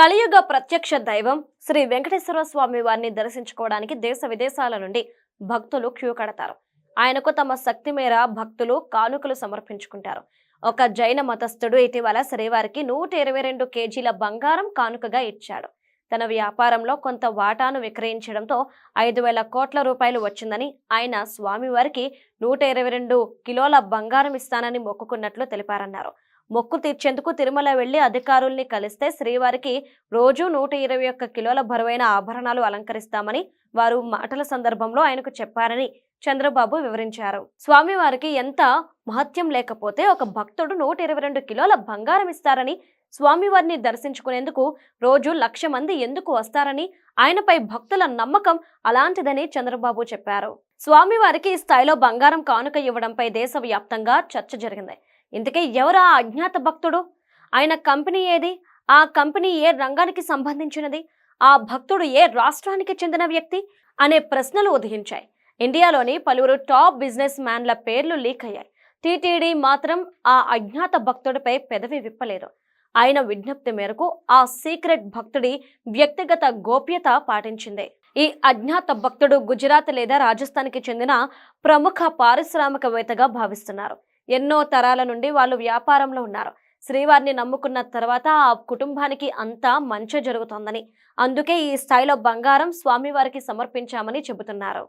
కలియుగ ప్రత్యక్ష దైవం శ్రీ వెంకటేశ్వర స్వామి వారిని దర్శించుకోవడానికి దేశ విదేశాల నుండి భక్తులు క్యూ కడతారు. ఆయనకు తమ శక్తి మేర భక్తులు కానుకలు సమర్పించుకుంటారు. ఒక జైన మతస్థుడు ఇటీవల శ్రీవారికి నూట ఇరవై రెండు కేజీల బంగారం కానుకగా ఇచ్చాడు. తన వ్యాపారంలో కొంత వాటాను విక్రయించడంతో ఐదు వేల కోట్ల రూపాయలు వచ్చిందని ఆయన స్వామివారికి నూట ఇరవై రెండు కిలోల బంగారం ఇస్తానని మొక్కుకున్నట్లు తెలిపారన్నారు. మొక్కు తీర్చేందుకు తిరుమల వెళ్ళి అధికారుల్ని కలిస్తే శ్రీవారికి రోజు నూట ఇరవై ఒక్క కిలోల బరువైన ఆభరణాలు అలంకరిస్తామని వారు మాటల సందర్భంలో ఆయనకు చెప్పారని చంద్రబాబు వివరించారు. స్వామివారికి ఎంత మహత్యం లేకపోతే ఒక భక్తుడు నూట ఇరవై రెండు కిలోల బంగారం ఇస్తారని స్వామివారిని దర్శించుకునేందుకు రోజు లక్ష మంది ఎందుకు వస్తారని ఆయనపై భక్తుల నమ్మకం అలాంటిదని చంద్రబాబు చెప్పారు. స్వామివారికి ఈ స్థాయిలో బంగారం కానుక ఇవ్వడంపై దేశవ్యాప్తంగా చర్చ జరిగింది. ఇంతకీ ఎవరు ఆ అజ్ఞాత భక్తుడు? ఆయన కంపెనీ ఏది? ఆ కంపెనీ ఏ రంగానికి సంబంధించినది? ఆ భక్తుడు ఏ రాష్ట్రానికి చెందిన వ్యక్తి? అనే ప్రశ్నలు ఉదయించాయి. ఇండియాలోని పలువురు టాప్ బిజినెస్ మ్యాన్ల పేర్లు లీక్ అయ్యాయి. టీటీడీ మాత్రం ఆ అజ్ఞాత భక్తుడిపై పెదవి విప్పలేదు. ఆయన విజ్ఞప్తి మేరకు ఆ సీక్రెట్ భక్తుడి వ్యక్తిగత గోప్యత పాటించింది. ఈ అజ్ఞాత భక్తుడు గుజరాత్ లేదా రాజస్థాన్కి చెందిన ప్రముఖ పారిశ్రామికవేత్తగా భావిస్తున్నారు. ఎన్నో తరాల నుండి వాళ్ళు వ్యాపారంలో ఉన్నారు. శ్రీవారిని నమ్ముకున్న తర్వాత ఆ కుటుంబానికి అంతా మంచి జరుగుతోందని. అందుకే ఈ స్థాయిలో బంగారం స్వామివారికి సమర్పించామని చెబుతున్నారు.